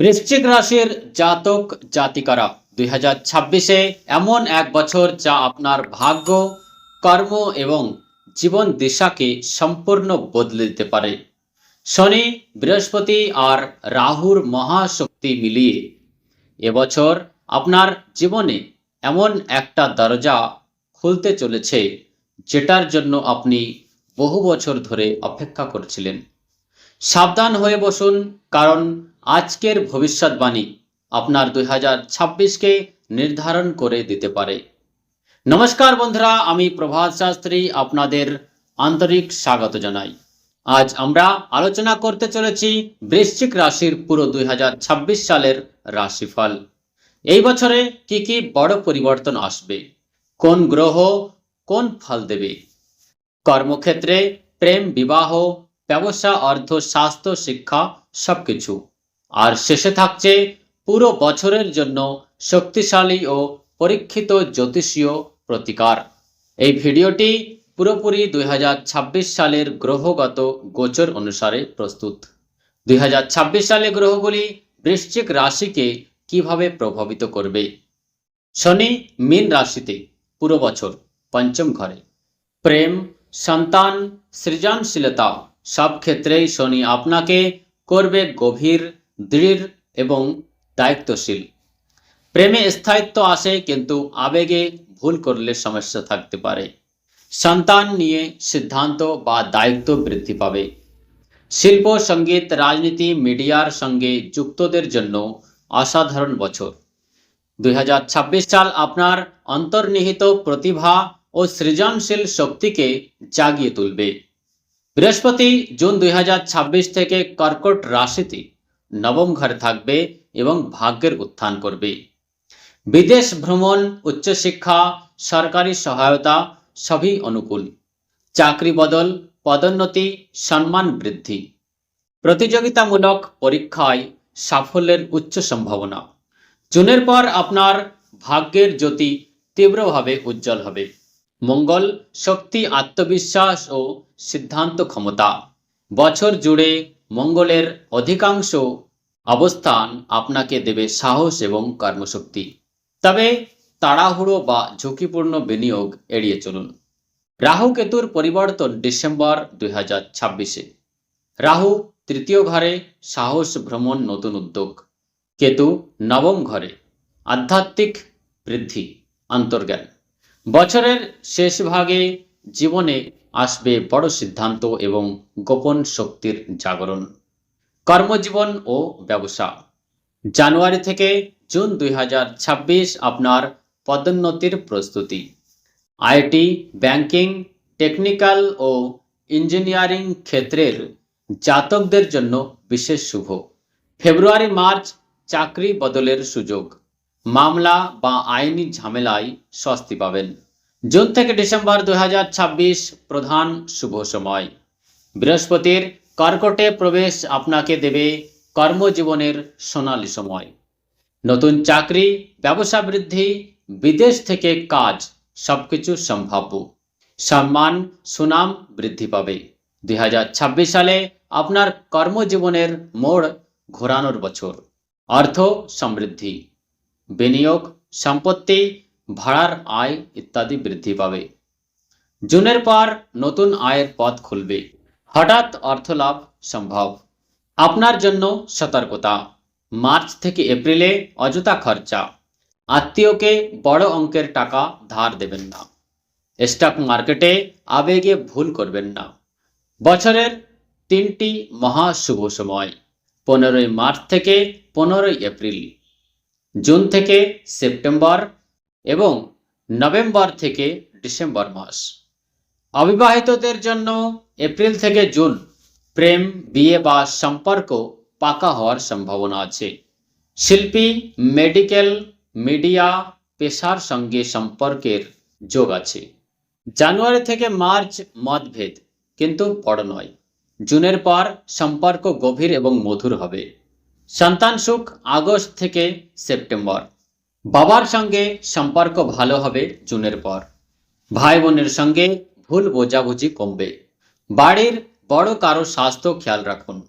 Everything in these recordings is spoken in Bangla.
বৃশ্চিক রাশির জাতক জাতিকারা, দুই হাজার ছাব্বিশে এমন এক বছর যা আপনার ভাগ্য, কর্ম এবং জীবন দিশাকে সম্পূর্ণ বদলে দিতে পারে। শনি, বৃহস্পতি আর রাহুর মহাশক্তি মিলিয়ে এবছর আপনার জীবনে এমন একটা দরজা খুলতে চলেছে, যেটার জন্য আপনি বহু বছর ধরে অপেক্ষা করছিলেন। সাবধান হয়ে বসুন, কারণ আজকের ভবিষ্যৎবাণী আপনার দুই হাজার ছাব্বিশকে নির্ধারণ করে দিতে পারে। নমস্কার বন্ধুরা, আমি প্রভাত শাস্ত্রী আপনাদের আন্তরিক স্বাগত জানাই। আজ আমরা আলোচনা করতে চলেছি বৃশ্চিক রাশির পুরো দুই হাজার ছাব্বিশ সালের রাশিফল। এই বছরে কি কি বড় পরিবর্তন আসবে? কোন গ্রহ কোন ফল দেবে? কর্মক্ষেত্রে প্রেম, বিবাহ, ব্যবসা, অর্থ, স্বাস্থ্য, শিক্ষা, সবকিছু। আর শেষে থাকছে পুরো বছরের জন্য শক্তিশালী ও পরীক্ষিত জ্যোতিষীয় প্রতিকার। এই ভিডিওটি পুরোপুরি দুই হাজার ছাব্বিশ সালের গ্রহগত গোচর অনুসারে প্রস্তুত। দুই সালে গ্রহগুলি বৃশ্চিক রাশিকে কীভাবে প্রভাবিত করবে? শনি মীন রাশিতে, পুরো বছর, পঞ্চম ঘরে। প্রেম, সন্তান, সৃজনশীলতা, সব ক্ষেত্রেই শনি আপনাকে করবে গভীর দৃঢ় এবং দায়িত্বশীল। প্রেমে স্থায়িত্ব আসে কিন্তু আবেগে ভুল করলে সমস্যা থাকতে পারে। সন্তান নিয়ে সিদ্ধান্ত বা দায়িত্ব বৃদ্ধি পাবে। শিল্প, সংগীত, রাজনীতি, মিডিয়ার সঙ্গে যুক্তদের জন্য অসাধারণ বছর। দুই হাজার ছাব্বিশ সাল আপনার অন্তর্নিহিত প্রতিভা ও সৃজনশীল শক্তিকে জাগিয়ে তুলবে। বৃহস্পতি, জুন দুই হাজার ছাব্বিশ থেকে কর্কট রাশিতে নবম ঘরে থাকবে এবং ভাগ্যের উত্থান করবে। বিদেশ ভ্রমণ, উচ্চশিক্ষা, সরকারি সহায়তা সবই অনুকূল। চাকরি বদল, পদোন্নতি, সম্মান বৃদ্ধি। প্রতিযোগিতামূলক পরীক্ষায় সাফল্যের উচ্চ সম্ভাবনা। জুনের পর আপনার ভাগ্যের জ্যোতি তীব্রভাবে উজ্জ্বল হবে। মঙ্গল, শক্তি, আত্মবিশ্বাস ও সিদ্ধান্ত ক্ষমতা। বছর জুড়ে মঙ্গলের অধিকাংশ অবস্থান আপনাকে দেবে সাহস এবং কর্মশক্তি। তবে তাড়াহুড়ো বা ঝুঁকিপূর্ণ বিনিয়োগ এড়িয়ে চলুন। রাহু কেতুর পরিবর্তন ডিসেম্বর দুই হাজার ছাব্বিশে। রাহু তৃতীয় ঘরে সাহস ভ্রমণ নতুন উদ্যোগ। কেতু নবম ঘরে আধ্যাত্মিক বৃদ্ধি, অন্তর্জ্ঞান। বছরের শেষ ভাগে জীবনে আসবে বড় সিদ্ধান্ত এবং গোপন শক্তির জাগরণ। কর্মজীবন ও ব্যবসা। জানুয়ারি থেকে জুন দুই হাজার ছাব্বিশ আপনার পদোন্নতির প্রস্তুতি। আইটি, ব্যাংকিং, টেকনিক্যাল ও ইঞ্জিনিয়ারিং ক্ষেত্রের জাতকদের জন্য বিশেষ শুভ। ফেব্রুয়ারি, মার্চ চাকরি বদলের সুযোগ। মামলা বা আইনি ঝামেলায় স্বস্তি পাবেন। জুন থেকে ডিসেম্বর দুই হাজার ছাব্বিশ প্রধান শুভ সময়। বৃহস্পতির কর্কটে প্রবেশ আপনাকে দেবে কর্মজীবনের সোনালী সময়। নতুন চাকরি, ব্যবসা বৃদ্ধি, বিদেশ থেকে কাজ, সবকিছু সম্ভাব্য। সম্মান, সুনাম বৃদ্ধি পাবে। দুই হাজার ছাব্বিশ সালে আপনার কর্মজীবনের মোড় ঘোরানোর বছর। অর্থ সমৃদ্ধি, বিনিয়োগ, সম্পত্তি, ভাড়ার আয় ইত্যাদি বৃদ্ধি পাবে। জুনের পর নতুন আয়ের পথ খুলবে। হঠাৎ অর্থলাভ সম্ভব। আপনার জন্য সতর্কতা। মার্চ থেকে এপ্রিলে অযথা খরচা। আত্মীয়কে বড় অঙ্কের টাকা ধার দেবেন না। স্টক মার্কেটে আবেগে ভুল করবেন না। বছরের তিনটি মহা শুভ সময়, পনেরোই মার্চ থেকে পনেরোই এপ্রিল, জুন থেকে সেপ্টেম্বর এবং নভেম্বর থেকে ডিসেম্বর মাস। অবিবাহিতদের জন্য এপ্রিল থেকে জুন প্রেম, বিয়ে বা সম্পর্ক পাকা হওয়ার সম্ভাবনা আছে। শিল্পী, মেডিকেল, মিডিয়া, পেশার সঙ্গে সম্পর্কের যোগ আছে। জানুয়ারি থেকে মার্চ মতভেদ, কিন্তু বড় নয়। জুনের পর সম্পর্ক গভীর এবং মধুর হবে। সন্তান সুখ আগস্ট থেকে সেপ্টেম্বর। বাবার সঙ্গে সম্পর্ক ভালো হবে জুনের পর। ভাই বোনের সঙ্গে ভুল বোঝাবুঝি কমবে। বাড়ির বড় কারও স্বাস্থ্য খেয়াল রাখুন।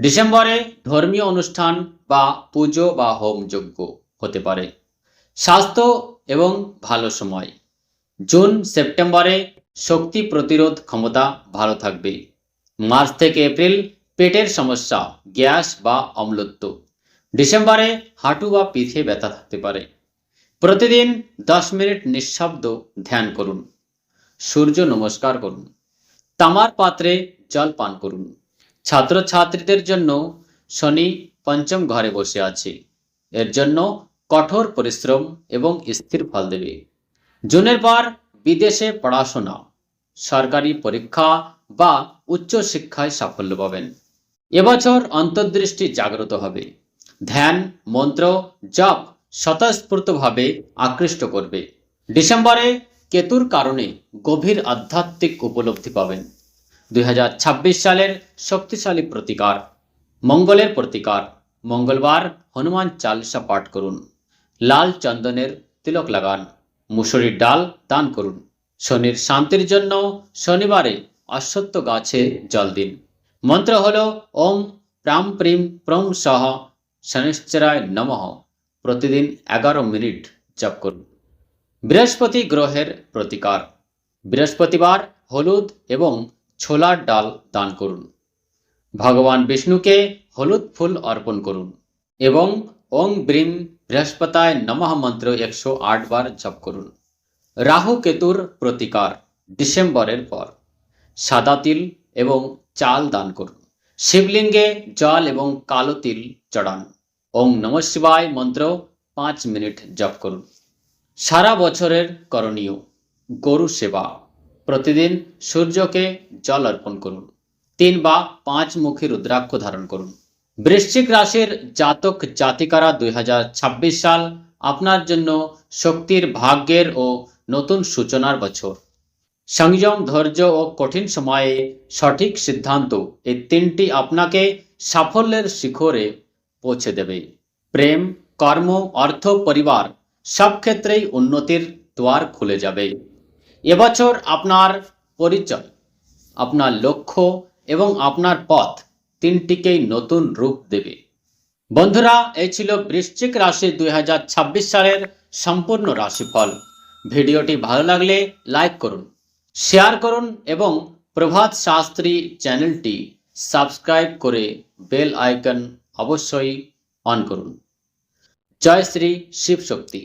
ডিসেম্বরে ধর্মীয় অনুষ্ঠান বা পুজো বা হোম যজ্ঞ হতে পারে। স্বাস্থ্য এবং ভালো সময়। জুন, সেপ্টেম্বরে শক্তি প্রতিরোধ ক্ষমতা ভালো থাকবে। মার্চ থেকে এপ্রিল পেটের সমস্যা, গ্যাস বা অম্লত্ব। ডিসেম্বরে হাঁটু বা পিঠে ব্যথা থাকতে পারে। প্রতিদিন দশ মিনিট নিঃশব্দ ধ্যান করুন। সূর্য নমস্কার করুন। তামার পাত্রে জল পান করুন। ছাত্রছাত্রীদের জন্য শনি পঞ্চম ঘরে বসে আছে। এর জন্য কঠোর পরিশ্রম এবং স্থির ফল দেবে। জুনের পর বিদেশে পড়াশোনা, সরকারি পরীক্ষা বা উচ্চ শিক্ষায় সাফল্য পাবেন। এবছর অন্তর্দৃষ্টি জাগ্রত হবে। ধ্যান, মন্ত্র, জপ স্বতঃস্ফূর্তভাবে আকৃষ্ট করবে। ডিসেম্বরে কেতুর কারণে গভীর আধ্যাত্মিক উপলব্ধি পাবেন। দুই হাজার ছাব্বিশ সালের শক্তিশালী প্রতিকার, মঙ্গলের প্রতিকার। মঙ্গলবার হনুমান চালিসা পাঠ করুন। লাল চন্দনের তিলক লাগান। মুসুরির ডাল দান করুন। শনির শান্তির জন্য শনিবারে অশ্বত্থ গাছে জল দিন। মন্ত্র হল ওম প্রাম প্রিম প্রম সহ শনিশ্চরায় নমঃ। প্রতিদিন এগারো মিনিট জপ করুন। বৃহস্পতি গ্রহের প্রতিকার। বৃহস্পতিবার হলুদ এবং ছোলার ডাল দান করুন। ভগবান বিষ্ণুকে হলুদ ফুল অর্পণ করুন এবং ওং ব্রিম বৃহস্পতায় নমঃ মন্ত্র একশো আট বার জপ করুন। রাহু কেতুর প্রতিকার ডিসেম্বরের পর। সাদা তিল এবং চাল দান করুন। শিবলিঙ্গে জল এবং কালো তিল চড়ান। ওং নম শিবায় মন্ত্র পাঁচ মিনিট জপ করুন। সারা বছরের করণীয়। গরু সেবা। প্রতিদিন সূর্যকে জল অর্পণ করুন। তিন বা পাঁচ মুখী রুদ্রাক্ষ ধারণ করুন। বৃশ্চিক রাশির জাতক জাতিকারা দুই হাজার ছাব্বিশ সাল আপনার জন্য শক্তির ভাগ্যের ও নতুন সূচনার বছর। সংযম, ধৈর্য ও কঠিন সময়ে সঠিক সিদ্ধান্ত এই তিনটি আপনাকে সাফল্যের শিখরে পৌঁছে দেবে। প্রেম, কর্ম, অর্থ, পরিবার সব ক্ষেত্রেই উন্নতির দ্বার খুলে যাবে। এবছর আপনার পরিচয়, আপনার লক্ষ্য এবং আপনার পথ তিনটিকেই নতুন রূপ দেবে। বন্ধুরা, এই ছিল বৃশ্চিক রাশি দুই হাজার ছাব্বিশ সালের সম্পূর্ণ রাশিফল। ভিডিওটি ভালো লাগলে লাইক করুন, শেয়ার করুন এবং প্রভাত শাস্ত্রী চ্যানেলটি সাবস্ক্রাইব করে বেল আইকন অবশ্যই অন করুন। জয় শ্রী শিব শক্তি।